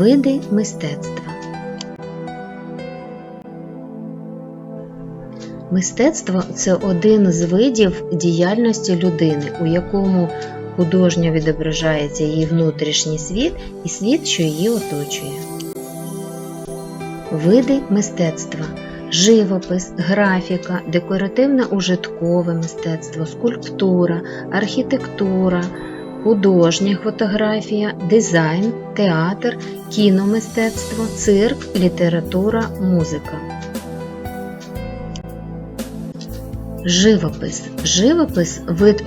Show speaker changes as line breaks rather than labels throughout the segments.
Види мистецтва. Мистецтво це один з видів діяльності людини, у якому художньо відображається її внутрішній світ і світ, що її оточує. Види мистецтва живопис, графіка, декоративне ужиткове мистецтво, скульптура, архітектура, художня фотографія, дизайн, театр, кіномистецтво, цирк, література, музика. Живопис. Живопис вид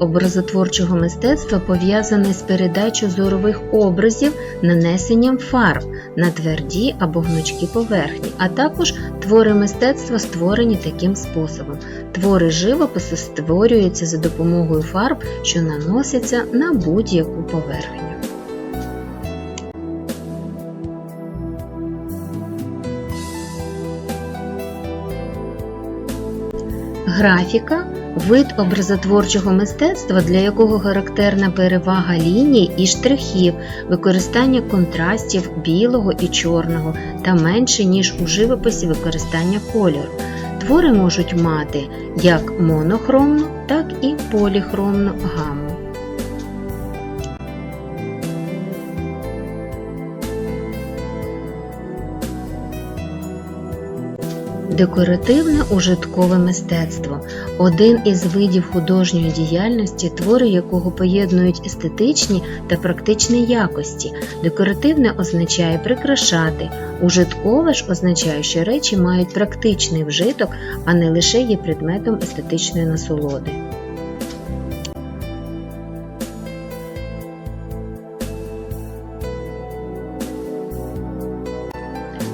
образотворчого мистецтва пов'язаний з передачею зорових образів нанесенням фарб на тверді або гнучкі поверхні, а також твори мистецтва створені таким способом. Твори живопису створюються за допомогою фарб, що наносяться на будь-яку поверхню. Графіка вид образотворчого мистецтва, для якого характерна перевага ліній і штрихів, використання контрастів білого і чорного та менше, ніж у живописі використання кольору. Твори можуть мати як монохромну, так і поліхромну гаму. Декоративне ужиткове мистецтво один із видів художньої діяльності, твори якого поєднують естетичні та практичні якості. Декоративне означає прикрашати, ужиткове ж означає, що речі мають практичний вжиток, а не лише є предметом естетичної насолоди.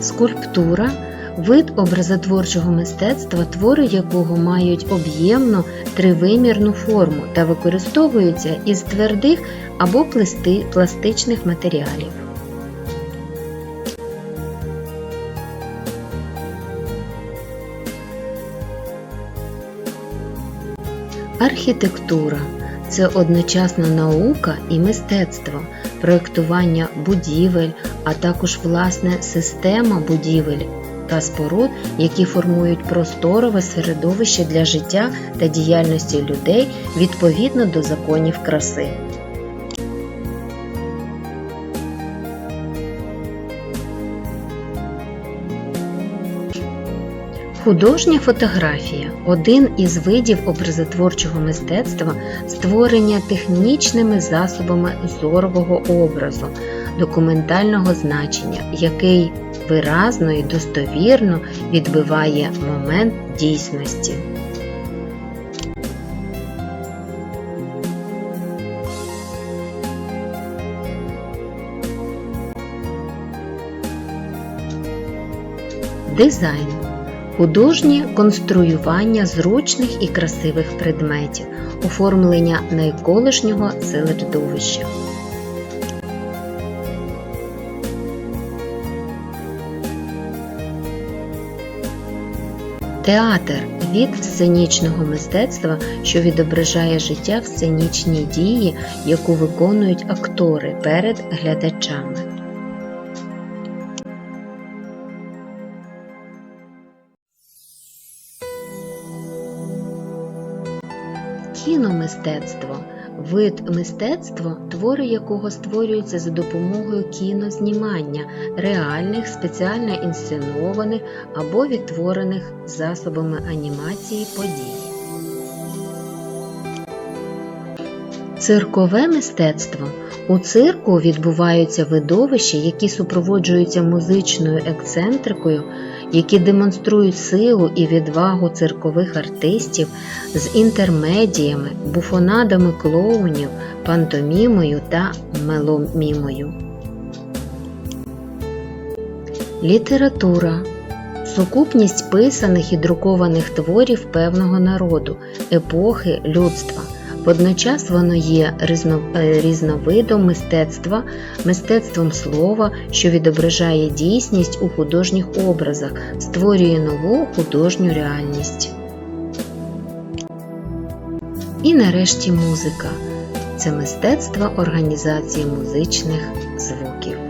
Скульптура вид образотворчого мистецтва, твори якого мають об'ємну тривимірну форму та використовуються із твердих або пласти- пластичних матеріалів. Архітектура це одночасно наука і мистецтво, проєктування будівель, а також власне система будівель та споруд, які формують просторове середовище для життя та діяльності людей відповідно до законів краси. Художня фотографія один із видів образотворчого мистецтва створення технічними засобами зорового образу, документального значення, який виразно і достовірно відбиває момент дійсності. Дизайн художнє конструювання зручних і красивих предметів, оформлення найколишнього середовища. Театр від сценічного мистецтва, що відображає життя в сценічній дії, яку виконують актори перед глядачами. Кіномистецтво вид мистецтва, твори якого створюються за допомогою кінознімання, реальних, спеціально інсценованих або відтворених засобами анімації подій. Циркове мистецтво у цирку відбуваються видовища, які супроводжуються музичною ексцентрикою, які демонструють силу і відвагу циркових артистів з інтермедіями, буфонадами клоунів, пантомімою та меломімою. Література сукупність писаних і друкованих творів певного народу, епохи людства. Водночас воно є е, різновидом мистецтва, мистецтвом слова, що відображає дійсність у художніх образах, створює нову художню реальність. І нарешті музика це мистецтво організації музичних звуків.